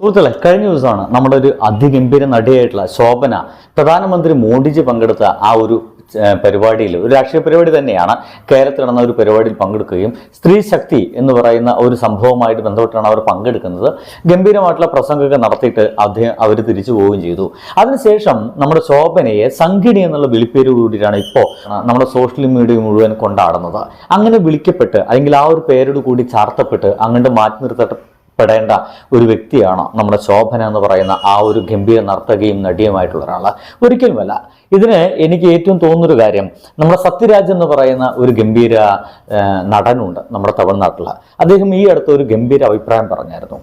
സുഹൃത്തുക്കളെ കഴിഞ്ഞ ദിവസമാണ് നമ്മുടെ ഒരു അതിഗംഭീര നടിയായിട്ടുള്ള ശോഭന പ്രധാനമന്ത്രി മോഡിജി പങ്കെടുത്ത ആ ഒരു പരിപാടിയിൽ ഒരു രാഷ്ട്രീയ പരിപാടി തന്നെയാണ് കേരളത്തിൽ നടന്ന ഒരു പരിപാടിയിൽ പങ്കെടുക്കുകയും സ്ത്രീ ശക്തി എന്ന് പറയുന്ന ഒരു സംഭവമായിട്ട് ബന്ധപ്പെട്ടാണ് അവർ പങ്കെടുക്കുന്നത്. ഗംഭീരമായിട്ടുള്ള പ്രസംഗമൊക്കെ നടത്തിയിട്ട് അദ്ദേഹം അവർ തിരിച്ചു പോവുകയും ചെയ്തു. അതിനുശേഷം നമ്മുടെ ശോഭനയെ സംഘിണി എന്നുള്ള വിളിപ്പേര് കൂടിയിട്ടാണ് ഇപ്പോൾ നമ്മുടെ സോഷ്യൽ മീഡിയ മുഴുവൻ കൊണ്ടാടുന്നത്. അങ്ങനെ വിളിക്കപ്പെട്ട് അല്ലെങ്കിൽ ആ ഒരു പേരോട് കൂടി ചാർത്തപ്പെട്ട് അങ്ങോട്ട് മാറ്റി നിർത്തപ്പെട്ട പെടേണ്ട ഒരു വ്യക്തിയാണ് നമ്മുടെ ശോഭന എന്ന് പറയുന്ന ആ ഒരു ഗംഭീര നർത്തകിയും നടിയുമായിട്ടുള്ള ഒരാൾ ഒരിക്കലുമല്ല ഇതിന് എനിക്ക് ഏറ്റവും തോന്നുന്നൊരു കാര്യം നമ്മുടെ സത്യരാജ് എന്ന് പറയുന്ന ഒരു ഗംഭീര ആ, നടനുണ്ട് നമ്മുടെ തമിഴ്നാട്ടിൽ അദ്ദേഹം ഈ അടുത്ത് ഒരു ഗംഭീര അഭിപ്രായം പറഞ്ഞായിരുന്നു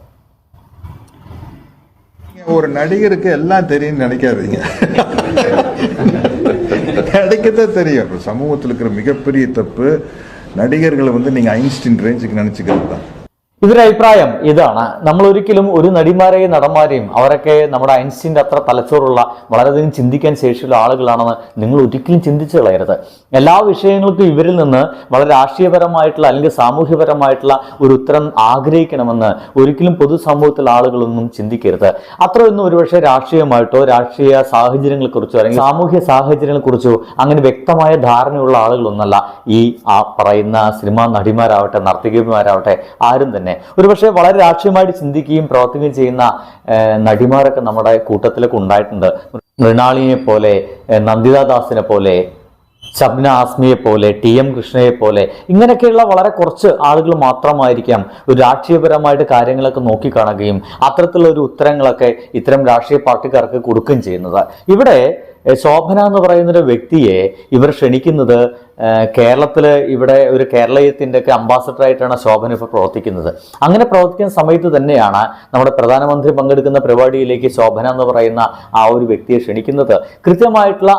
ஒரு நடிகருக்கு எல்லாம் தெரியும்னு நினைக்காதீங்க நடிக்கத்தான் தெரியும் இப்ப சமூகத்தில் இருக்கிற மிகப்பெரிய தப்பு நடிகர்களை வந்து நீங்க ஐன்ஸ்டீன் ரேஞ்சுக்கு நினைச்சுக்கிறது தான் ഇതൊരു അഭിപ്രായം ഇതാണ്. നമ്മൾ ഒരിക്കലും ഒരു നടിമാരെയും നടന്മാരെയും അവരൊക്കെ നമ്മുടെ ഐൻസ്റ്റീന്റെ അത്ര തലച്ചോറുള്ള വളരെയധികം ചിന്തിക്കാൻ ശേഷിയുള്ള ആളുകളാണെന്ന് നിങ്ങൾ ഒരിക്കലും ചിന്തിച്ചു കളയരുത്. എല്ലാ വിഷയങ്ങൾക്കും ഇവരിൽ നിന്ന് വളരെ രാഷ്ട്രീയപരമായിട്ടുള്ള അല്ലെങ്കിൽ സാമൂഹ്യപരമായിട്ടുള്ള ഒരു ഉത്തരം ആഗ്രഹിക്കണമെന്ന് ഒരിക്കലും പൊതുസമൂഹത്തിലെ ആളുകളൊന്നും ചിന്തിക്കരുത്. അത്രയൊന്നും ഒരുപക്ഷെ രാഷ്ട്രീയമായിട്ടോ രാഷ്ട്രീയ സാഹചര്യങ്ങളെക്കുറിച്ചോ അല്ലെങ്കിൽ സാമൂഹ്യ സാഹചര്യങ്ങളെക്കുറിച്ചോ അങ്ങനെ വ്യക്തമായ ധാരണയുള്ള ആളുകളൊന്നല്ല ഈ ആ പറയുന്ന സിനിമാ നടിമാരാവട്ടെ നർത്തകിമാരാവട്ടെ ആരും തന്നെ. ഒരുപക്ഷെ വളരെ രാഷ്ട്രീയമായിട്ട് ചിന്തിക്കുകയും പ്രവർത്തിക്കുകയും ചെയ്യുന്ന നടിമാരൊക്കെ നമ്മുടെ കൂട്ടത്തിലൊക്കെ ഉണ്ടായിട്ടുണ്ട്. മൃണാളിനെ പോലെ ഏഹ്, നന്ദിത ദാസിനെ പോലെ ഷബ്ന ആസ്മിയെ പോലെ ടി എം കൃഷ്ണയെ പോലെ ഇങ്ങനെയൊക്കെയുള്ള വളരെ കുറച്ച് ആളുകൾ മാത്രമായിരിക്കാം ഒരു രാഷ്ട്രീയപരമായിട്ട് കാര്യങ്ങളൊക്കെ നോക്കിക്കാണുകയും അത്തരത്തിലുള്ള ഒരു ഉത്തരങ്ങളൊക്കെ ഇത്തരം രാഷ്ട്രീയ പാർട്ടിക്കാർക്ക് കൊടുക്കുകയും ചെയ്യുന്നത്. ഇവിടെ ശോഭന എന്ന് പറയുന്ന ഒരു വ്യക്തിയെ ഇവർ ക്ഷണിക്കുന്നത് കേരളത്തിൽ ഇവിടെ ഒരു കേരളീയത്തിന്റെ ഒക്കെ അംബാസഡർ ആയിട്ടാണ് ശോഭന ഇപ്പോൾ പ്രവർത്തിക്കുന്നത്. അങ്ങനെ പ്രവർത്തിക്കുന്ന സമയത്ത് തന്നെയാണ് നമ്മുടെ പ്രധാനമന്ത്രി പങ്കെടുക്കുന്ന പരിപാടിയിലേക്ക് ശോഭന എന്ന് പറയുന്ന ആ ഒരു വ്യക്തിയെ ക്ഷണിക്കുന്നത്. കൃത്യമായിട്ടുള്ള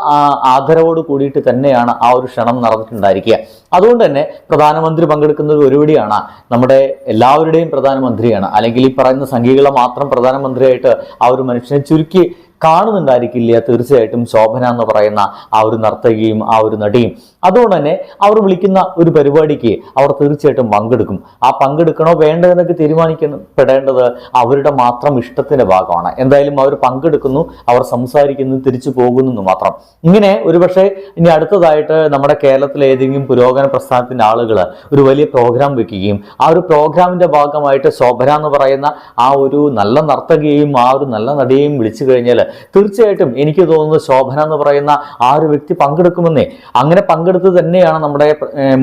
ആദരവോട് കൂടിയിട്ട് തന്നെയാണ് ആ ഒരു ക്ഷണം നടന്നിട്ടുണ്ടായിരിക്കുക. അതുകൊണ്ട് തന്നെ പ്രധാനമന്ത്രി പങ്കെടുക്കുന്ന ഒരു പരിപാടിയാണ് നമ്മുടെ എല്ലാവരുടെയും പ്രധാനമന്ത്രിയാണ്. അല്ലെങ്കിൽ ഈ പറയുന്ന സംഘികളെ മാത്രം പ്രധാനമന്ത്രിയായിട്ട് ആ ഒരു മനുഷ്യനെ ചുരുക്കി കാണുന്നുണ്ടായിരിക്കില്ല. തീർച്ചയായിട്ടും ശോഭന എന്ന് പറയുന്ന ആ ഒരു നർത്തകിയും ആ ഒരു നടിയും. അതുകൊണ്ട് തന്നെ അവർ വിളിക്കുന്ന ഒരു പരിപാടിക്ക് അവർ തീർച്ചയായിട്ടും പങ്കെടുക്കും. ആ പങ്കെടുക്കണോ വേണ്ടോ എന്നൊക്കെ തീരുമാനിക്കപ്പെടേണ്ടത് അവരുടെ മാത്രം ഇഷ്ടത്തിന്റെ ഭാഗമാണ്. എന്തായാലും അവർ പങ്കെടുക്കുന്നു അവർ സംസാരിക്കുന്നു തിരിച്ചു പോകുന്നു മാത്രം. ഇങ്ങനെ ഒരുപക്ഷെ ഇനി അടുത്തതായിട്ട് നമ്മുടെ കേരളത്തിലെ ഏതെങ്കിലും പുരോഗമന പ്രസ്ഥാനത്തിന്റെ ആളുകൾ ഒരു വലിയ പ്രോഗ്രാം വെക്കുകയും ആ ഒരു പ്രോഗ്രാമിന്റെ ഭാഗമായിട്ട് ശോഭന എന്ന് പറയുന്ന ആ ഒരു നല്ല നർത്തകിയെയും ആ ഒരു നല്ല നടിയെയും വിളിച്ചു കഴിഞ്ഞാൽ തീർച്ചയായിട്ടും എനിക്ക് തോന്നുന്നത് ശോഭന എന്ന് പറയുന്ന ആ ഒരു വ്യക്തി പങ്കെടുക്കുമെന്നേ. അങ്ങനെ പങ്കെടുത്ത് തന്നെയാണ് നമ്മുടെ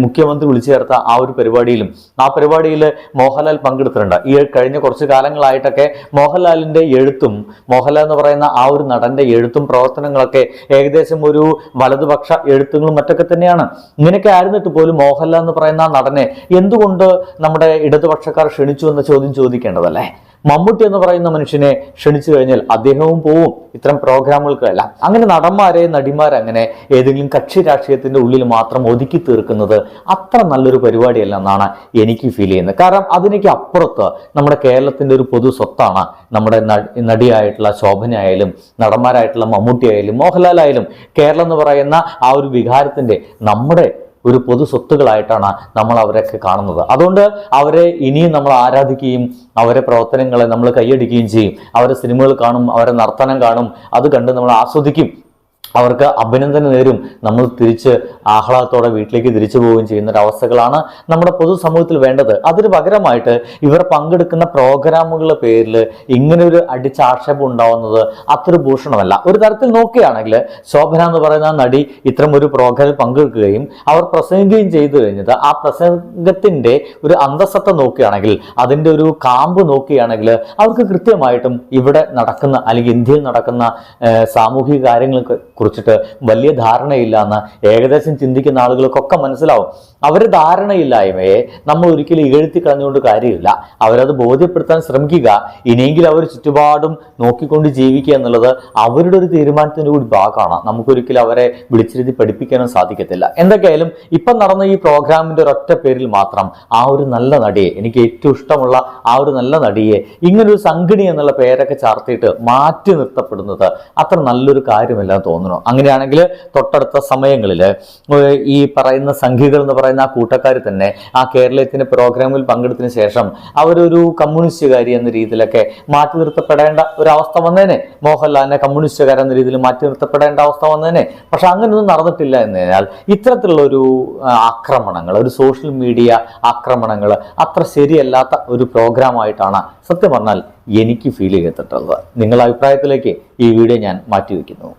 മുഖ്യമന്ത്രി വിളിച്ചു ചേർത്ത ആ ഒരു പരിപാടിയിലും. ആ പരിപാടിയിൽ മോഹൻലാൽ പങ്കെടുത്തിട്ടുണ്ട്. ഈ കഴിഞ്ഞ കുറച്ച് കാലങ്ങളായിട്ടൊക്കെ മോഹൻലാലിന്റെ എഴുത്തും മോഹൻലാൽ എന്ന് പറയുന്ന ആ ഒരു നടന്റെ എഴുത്തും പ്രവർത്തനങ്ങളൊക്കെ ഏകദേശം ഒരു വലതുപക്ഷ എഴുത്തുകളും മറ്റൊക്കെ തന്നെയാണ്. ഇങ്ങനെയൊക്കെ ആയിരുന്നിട്ട് പോലും മോഹൻലാൽ എന്ന് പറയുന്ന നടനെ എന്തുകൊണ്ട് നമ്മുടെ ഇടതുപക്ഷക്കാർ ക്ഷണിച്ചു എന്ന ചോദ്യം ചോദിക്കേണ്ടതല്ലേ? മമ്മൂട്ടി എന്ന് പറയുന്ന മനുഷ്യനെ ക്ഷണിച്ചു കഴിഞ്ഞാൽ അദ്ദേഹവും പോവും. ഇത്തരം പ്രോഗ്രാമുകൾക്കല്ല. അങ്ങനെ നടന്മാരെ നടിമാരെ അങ്ങനെ ഏതെങ്കിലും കക്ഷി രാഷ്ട്രീയത്തിന്റെ ഉള്ളിൽ മാത്രം ഒതുക്കി തീർക്കുന്നത് അത്ര നല്ലൊരു പരിപാടിയല്ല എന്നാണ് എനിക്ക് ഫീൽ ചെയ്യുന്നത്. കാരണം അതിനേക്ക് അപ്പുറത്ത് നമ്മുടെ കേരളത്തിന്റെ ഒരു പൊതു സ്വത്താണ് നമ്മുടെ നടിയായിട്ടുള്ള ശോഭനയായാലും നടന്മാരായിട്ടുള്ള മമ്മൂട്ടി ആയാലും മോഹൻലാൽ ആയാലും കേരളം എന്ന് പറയുന്ന ആ ഒരു വികാരത്തിന്റെ നമ്മുടെ ഒരു പൊതു സ്വത്തുകളായിട്ടാണ് നമ്മൾ അവരൊക്കെ കാണുന്നത്. അതുകൊണ്ട് അവരെ ഇനിയും നമ്മൾ ആരാധിക്കുകയും അവരെ പ്രവർത്തനങ്ങളെ നമ്മൾ കൈയടിക്കുകയും ചെയ്യും. അവരെ സിനിമകൾ കാണും അവരെ നർത്തനം കാണും. അത് കണ്ട് നമ്മൾ ആസ്വദിക്കും. അവർക്ക് അഭിനന്ദനം നേരും. നമ്മൾ തിരിച്ച് ആഹ്ലാദത്തോടെ വീട്ടിലേക്ക് തിരിച്ചു പോവുകയും ചെയ്യുന്ന ഒരു അവസ്ഥകളാണ് നമ്മുടെ പൊതുസമൂഹത്തിൽ വേണ്ടത്. അതിന് പകരമായിട്ട് ഇവർ പങ്കെടുക്കുന്ന പ്രോഗ്രാമുകളുടെ പേരിൽ ഇങ്ങനെ ഒരു അടിച്ചാക്ഷേപം ഉണ്ടാവുന്നത് അത്ര ഭൂഷണമല്ല. ഒരു തരത്തിൽ നോക്കുകയാണെങ്കിൽ ശോഭന എന്ന് പറയുന്ന നടി ഇത്തരം ഒരു പ്രോഗ്രാമിൽ പങ്കെടുക്കുകയും അവർ പ്രസംഗിക്കുകയും ചെയ്തു കഴിഞ്ഞത് ആ പ്രസംഗത്തിന്റെ ഒരു അന്തസത്ത നോക്കുകയാണെങ്കിൽ അതിന്റെ ഒരു കാമ്പ് നോക്കുകയാണെങ്കിൽ അവർക്ക് കൃത്യമായിട്ടും ഇവിടെ നടക്കുന്ന അല്ലെങ്കിൽ ഇന്ത്യയിൽ നടക്കുന്ന സാമൂഹിക കാര്യങ്ങളെ കുറിച്ചിട്ട് വലിയ ധാരണയില്ല എന്ന് ഏകദേശം ചിന്തിക്കുന്ന ആളുകൾക്കൊക്കെ മനസ്സിലാവും. അവർ ധാരണയില്ലായ്മയെ നമ്മൾ ഒരിക്കലും ഇകഴ്ത്തി കളഞ്ഞുകൊണ്ട് കാര്യമില്ല. അവരത് ബോധ്യപ്പെടുത്താൻ ശ്രമിക്കുക. ഇനിയെങ്കിലും അവർ ചുറ്റുപാടും നോക്കിക്കൊണ്ട് ജീവിക്കുക എന്നുള്ളത് അവരുടെ ഒരു തീരുമാനത്തിന്റെ കൂടി ഭാഗമാണ്. നമുക്കൊരിക്കലും അവരെ വിളിച്ചിരുത്തി പഠിപ്പിക്കാനും സാധിക്കത്തില്ല. എന്തൊക്കെയായാലും ഇപ്പം നടന്ന ഈ പ്രോഗ്രാമിന്റെ ഒരൊറ്റ പേരിൽ മാത്രം ആ ഒരു നല്ല നടിയെ എനിക്ക് ഏറ്റവും ഇഷ്ടമുള്ള ആ ഒരു നല്ല നടിയെ ഇങ്ങനൊരു സംഘിണി എന്നുള്ള പേരൊക്കെ ചാർത്തിയിട്ട് മാറ്റി നിർത്തപ്പെടുന്നത് അത്ര നല്ലൊരു കാര്യമല്ല തോന്നുന്നു. അങ്ങനെയാണെങ്കിൽ തൊട്ടടുത്ത സമയങ്ങളിൽ ഈ പറയുന്ന സംഘികൾ എന്ന് പറയുന്ന പറയുന്ന ആ കൂട്ടക്കാർ തന്നെ ആ കേരളത്തിന്റെ പ്രോഗ്രാമിൽ പങ്കെടുത്തതിന് ശേഷം അവരൊരു കമ്മ്യൂണിസ്റ്റുകാരി എന്ന രീതിയിലൊക്കെ മാറ്റി നിർത്തപ്പെടേണ്ട ഒരു അവസ്ഥ വന്നേനെ. മോഹൻലാലിനെ കമ്മ്യൂണിസ്റ്റുകാരൻ എന്ന രീതിയിൽ മാറ്റി നിർത്തപ്പെടേണ്ട അവസ്ഥ വന്നേനെ. പക്ഷെ അങ്ങനെയൊന്നും നടന്നിട്ടില്ല എന്ന് കഴിഞ്ഞാൽ ഇത്തരത്തിലുള്ള ഒരു ആക്രമണങ്ങൾ ഒരു സോഷ്യൽ മീഡിയ ആക്രമണങ്ങൾ അത്ര ശരിയല്ലാത്ത ഒരു പ്രോഗ്രാമായിട്ടാണ് സത്യം പറഞ്ഞാൽ എനിക്ക് ഫീൽ ചെയ്തിട്ടുള്ളത്. നിങ്ങളുടെ അഭിപ്രായത്തിലേക്ക് ഈ വീഡിയോ ഞാൻ മാറ്റിവെക്കുന്നു.